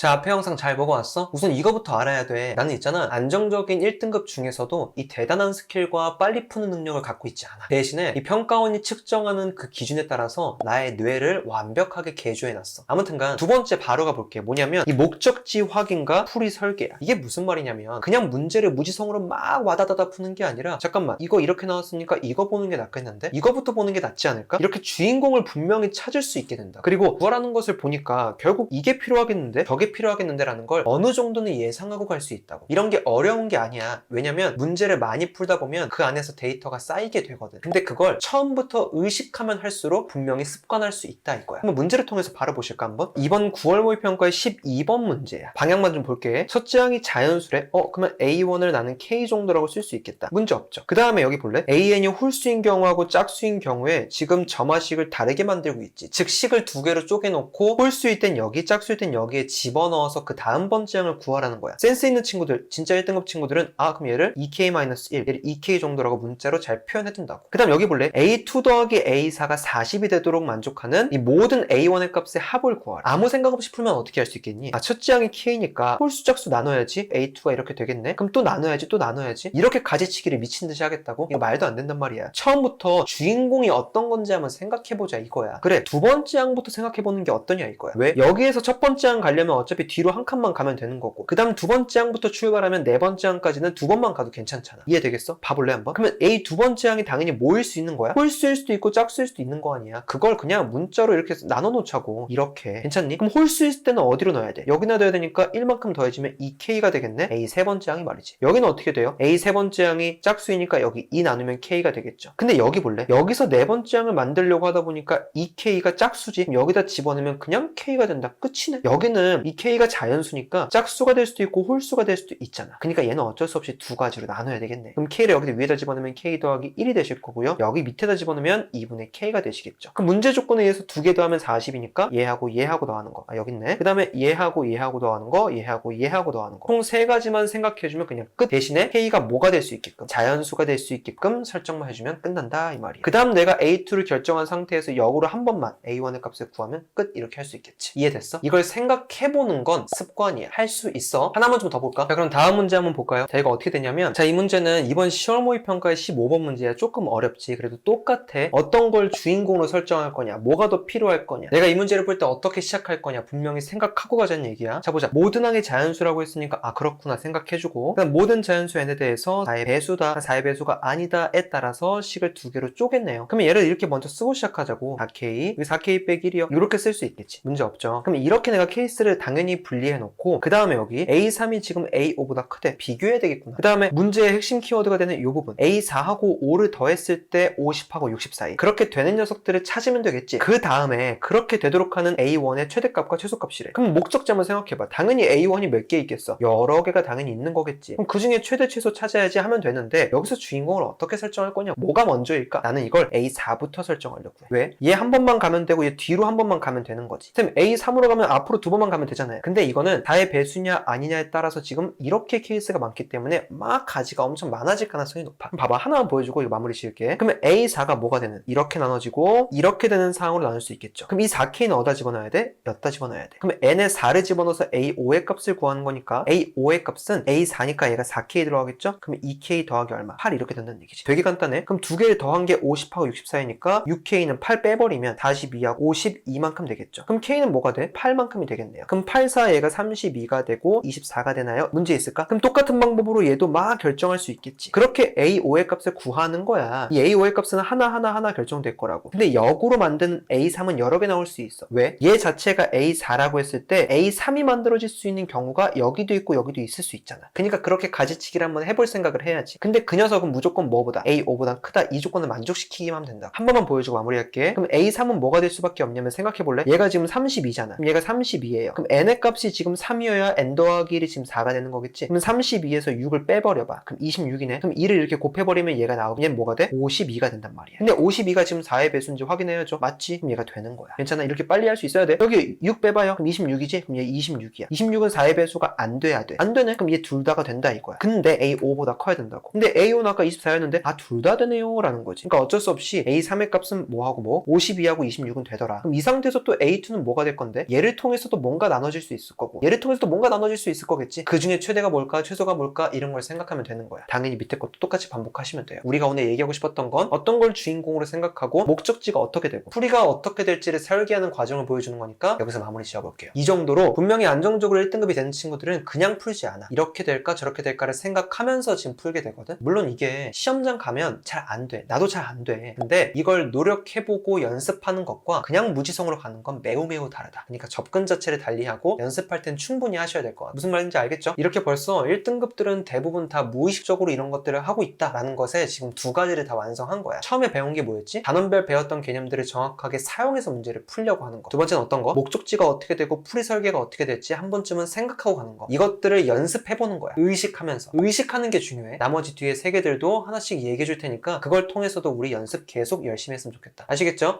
자, 앞에 영상 잘 보고 왔어? 우선 이거부터 알아야 돼. 나는 있잖아. 안정적인 1등급 중에서도 이 대단한 스킬과 빨리 푸는 능력을 갖고 있지 않아. 대신에 이 평가원이 측정하는 그 기준에 따라서 나의 뇌를 완벽하게 개조해놨어. 아무튼간 두 번째 바로 가볼게. 뭐냐면 이 목적지 확인과 풀이 설계야. 이게 무슨 말이냐면 그냥 문제를 무지성으로 막 와다다다 푸는 게 아니라 잠깐만 이거 이렇게 나왔으니까 이거 보는 게 낫겠는데? 이거부터 보는 게 낫지 않을까? 이렇게 주인공을 분명히 찾을 수 있게 된다. 그리고 구하라는 것을 보니까 결국 이게 필요하겠는데? 저게 필요하겠는데? 라는 걸 어느 정도는 예상하고 갈 수 있다고. 이런 게 어려운 게 아니야. 왜냐면 문제를 많이 풀다 보면 그 안에서 데이터가 쌓이게 되거든. 근데 그걸 처음부터 의식하면 할수록 분명히 습관할 수 있다 이거야. 한번 문제를 통해서 바로 보실까 한번? 이번 9월 모의평가의 12번 문제야. 방향만 좀 볼게. 첫째 항이 자연수래? 어, 그러면 A1을 나는 K 정도라고 쓸 수 있겠다. 문제 없죠. 그 다음에 여기 볼래? AN이 홀수인 경우하고 짝수인 경우에 지금 점화식을 다르게 만들고 있지. 즉 식을 두 개로 쪼개놓고 홀수일 땐 여기, 짝수일 땐 여기에 집어 넣어서 그 다음 번째 항을 구하라는 거야. 센스 있는 친구들, 진짜 1등급 친구들은 아 그럼 얘를 2K-1, 얘를 2K 정도라고 문자로 잘 표현해둔다고. 그 다음 여기 볼래? A2 더하기 A4가 40이 되도록 만족하는 이 모든 A1의 값의 합을 구하라. 아무 생각 없이 풀면 어떻게 할 수 있겠니? 아 첫째 항이 K니까 홀수 짝수 나눠야지 A2가 이렇게 되겠네? 그럼 또 나눠야지 또 나눠야지 이렇게 가지치기를 미친 듯이 하겠다고? 이거 말도 안 된단 말이야. 처음부터 주인공이 어떤 건지 한번 생각해 보자 이거야. 그래 두 번째 항부터 생각해 보는 게 어떠냐 이거야. 왜? 여기에서 첫 번째 항 가려면 어차피 뒤로 한 칸만 가면 되는 거고 그 다음 두 번째 항부터 출발하면 네 번째 항까지는 두 번만 가도 괜찮잖아. 이해되겠어? 봐볼래 한번? 그러면 A 두 번째 항이 당연히 모일 수 있는 거야? 홀수일 수도 있고 짝수일 수도 있는 거 아니야. 그걸 그냥 문자로 이렇게 나눠 놓자고 이렇게 괜찮니? 그럼 홀수일 때는 어디로 넣어야 돼? 여기나 넣어야 되니까 1만큼 더해지면 2K가 되겠네? A 세 번째 항이 말이지. 여기는 어떻게 돼요? A 세 번째 항이 짝수이니까 여기 2 나누면 K가 되겠죠. 근데 여기 볼래? 여기서 네 번째 항을 만들려고 하다 보니까 2K가 짝수지. 여기다 집어넣으면 그냥 K가 된다. 끝이네. 여기는 이 K가 자연수니까 짝수가 될 수도 있고 홀수가 될 수도 있잖아. 그러니까 얘는 어쩔 수 없이 두 가지로 나눠야 되겠네. 그럼 K를 여기다 위에다 집어넣으면 K 더하기 1이 되실 거고요. 여기 밑에다 집어넣으면 2분의 K가 되시겠죠. 그럼 문제 조건에 의해서 두 개 더하면 40이니까 얘하고 얘하고 더하는 거. 아, 여기 있네. 그 다음에 얘하고 얘하고 더하는 거, 얘하고 얘하고 더하는 거. 총 세 가지만 생각해주면 그냥 끝. 대신에 K가 뭐가 될 수 있게끔, 자연수가 될 수 있게끔 설정만 해주면 끝난다. 이 말이야. 그 다음 내가 A2를 결정한 상태에서 역으로 한 번만 A1의 값을 구하면 끝. 이렇게 할 수 있겠지. 이해됐어? 이걸 생각해보는 건 습관이야. 할 수 있어. 하나만 좀 더 볼까? 자, 그럼 다음 문제 한번 볼까요? 자, 이거 어떻게 되냐면, 자, 이 문제는 이번 10월 모의평가의 15번 문제야. 조금 어렵지. 그래도 똑같아. 어떤 걸 주인공으로 설정할 거냐, 뭐가 더 필요할 거냐, 내가 이 문제를 볼 때 어떻게 시작할 거냐, 분명히 생각하고 가자는 얘기야. 자, 보자. 모든 항이 자연수라고 했으니까, 아, 그렇구나 생각해주고, 그다음 모든 자연수 n에 대해서 4의 배수다, 4의 배수가 아니다에 따라서 식을 두 개로 쪼갰네요. 그러면 얘를 이렇게 먼저 쓰고 시작하자고. 4K, 여기 4K 빼기 1이요. 이렇게 쓸 수 있겠지. 문제 없죠. 그럼 이렇게 내가 케이스를 당연히 분리해 놓고, 그 다음에 여기 A3이 지금 A5보다 크대. 비교해야 되겠구나. 그 다음에 문제의 핵심 키워드가 되는 이 부분. A4하고 5를 더했을 때 50하고 60 사이. 그렇게 되는 녀석들을 찾으면 되겠지. 그 다음에 그렇게 되도록 하는 A1의 최대값과 최소값이래. 그럼 한번 생각해봐. 당연히 A1이 몇 개 있겠어? 여러 개가 당연히 있는 거겠지. 그럼 그 중에 최대 최소 찾아야지 하면 되는데 여기서 주인공을 어떻게 설정할 거냐? 뭐가 먼저일까? 나는 이걸 A4부터 설정하려고 해. 왜? 얘 한 번만 가면 되고 얘 뒤로 한 번만 가면 되는 거지. 쌤 A3으로 가면 앞으로 두 번만 가면 되잖아 요. 근데 이거는 다의 배수냐 아니냐에 따라서 지금 이렇게 케이스가 많기 때문에 막 가지가 엄청 많아질 가능성이 높아. 봐봐. 하나만 보여주고 이거 마무리 지을게. 그러면 A4가 뭐가 되는? 이렇게 나눠지고 이렇게 되는 상황으로 나눌 수 있겠죠. 그럼 이 4K는 어디다 집어넣어야 돼? 여기다 집어넣어야 돼. 그럼 N에 4를 집어넣어서 A5의 값을 구하는 거니까 A5의 값은 A4니까 얘가 4K 들어가겠죠? 그럼 2K 더하기 얼마? 8 이렇게 된다는 얘기지. 되게 간단해. 그럼 두 개를 더한 게 50하고 60 사이니까 6K는 8 빼버리면 42하고 52만큼 되겠죠. 그럼 K는 뭐가 돼? 8만큼이 되겠네요. 그럼 8, 4 얘가 32가 되고 24가 되나요? 문제 있을까? 그럼 똑같은 방법으로 얘도 막 결정할 수 있겠지. 그렇게 A5의 값을 구하는 거야. 이 A5의 값은 하나하나 하나 결정될 거라고. 근데 역으로 만든 A3은 여러 개 나올 수 있어. 왜? 얘 자체가 A4라고 했을 때 A3이 만들어질 수 있는 경우가 여기도 있고 여기도 있을 수 있잖아. 그러니까 그렇게 가지치기를 한번 해볼 생각을 해야지. 근데 그 녀석은 무조건 뭐보다 A5보다 크다 이 조건을 만족시키기만 하면 된다. 한 번만 보여주고 마무리할게. 그럼 A3은 뭐가 될 수밖에 없냐면 생각해볼래? 얘가 지금 32잖아. 그럼 얘가 32예요. 그럼 n의 값이 지금 3이어야 n 더하기 1이 지금 4가 되는 거겠지? 그럼 32에서 6을 빼버려봐. 그럼 26이네. 그럼 2를 이렇게 곱해버리면 얘가 얘는 뭐가 돼? 52가 된단 말이야. 근데 52가 지금 4의 배수인지 확인해야죠. 맞지? 그럼 얘가 되는 거야. 괜찮아. 이렇게 빨리 할 수 있어야 돼. 여기 6 빼봐요. 그럼 26이지? 그럼 얘 26이야. 26은 4의 배수가 안 돼야 돼. 안 되네? 그럼 얘 둘 다가 된다 이거야. 근데 A5보다 커야 된다고. 근데 A5는 아까 24였는데 아 둘 다 되네요 라는 거지. 그러니까 어쩔 수 없이 A3의 값은 뭐하고 뭐? 52하고 26은 되더라. 그럼 이 상태에서 또 A2는 뭐가 될 건데? 얘를 통해서도 뭔가 나눠 나눠질 수 있을 거고. 얘를 통해서도 뭔가 나눠질 수 있을 거겠지. 그 중에 최대가 뭘까? 최소가 뭘까? 이런 걸 생각하면 되는 거야. 당연히 밑에 것도 똑같이 반복하시면 돼요. 우리가 오늘 얘기하고 싶었던 건 어떤 걸 주인공으로 생각하고 목적지가 어떻게 되고 풀이가 어떻게 될지를 설계하는 과정을 보여주는 거니까 여기서 마무리 지어볼게요. 이 정도로 분명히 안정적으로 1등급이 되는 친구들은 그냥 풀지 않아. 이렇게 될까? 저렇게 될까를 생각하면서 지금 풀게 되거든. 물론 이게 시험장 가면 잘 안 돼. 나도 잘 안 돼. 근데 이걸 노력해보고 연습하는 것과 그냥 무지성으로 가는 건 매우 매우 다르다. 그러니까 접근 자체를 달리하고 연습할 땐 충분히 하셔야 될 것 같아 무슨 말인지 알겠죠? 이렇게 벌써 1등급들은 대부분 다 무의식적으로 이런 것들을 하고 있다라는 것에 지금 두 가지를 다 완성한 거야 처음에 배운 게 뭐였지? 단원별 배웠던 개념들을 정확하게 사용해서 문제를 풀려고 하는 거 두 번째는 어떤 거? 목적지가 어떻게 되고 풀이 설계가 어떻게 될지 한 번쯤은 생각하고 가는 거 이것들을 연습해보는 거야 의식하면서 의식하는 게 중요해 나머지 뒤에 세 개들도 하나씩 얘기해 줄 테니까 그걸 통해서도 우리 연습 계속 열심히 했으면 좋겠다 아시겠죠?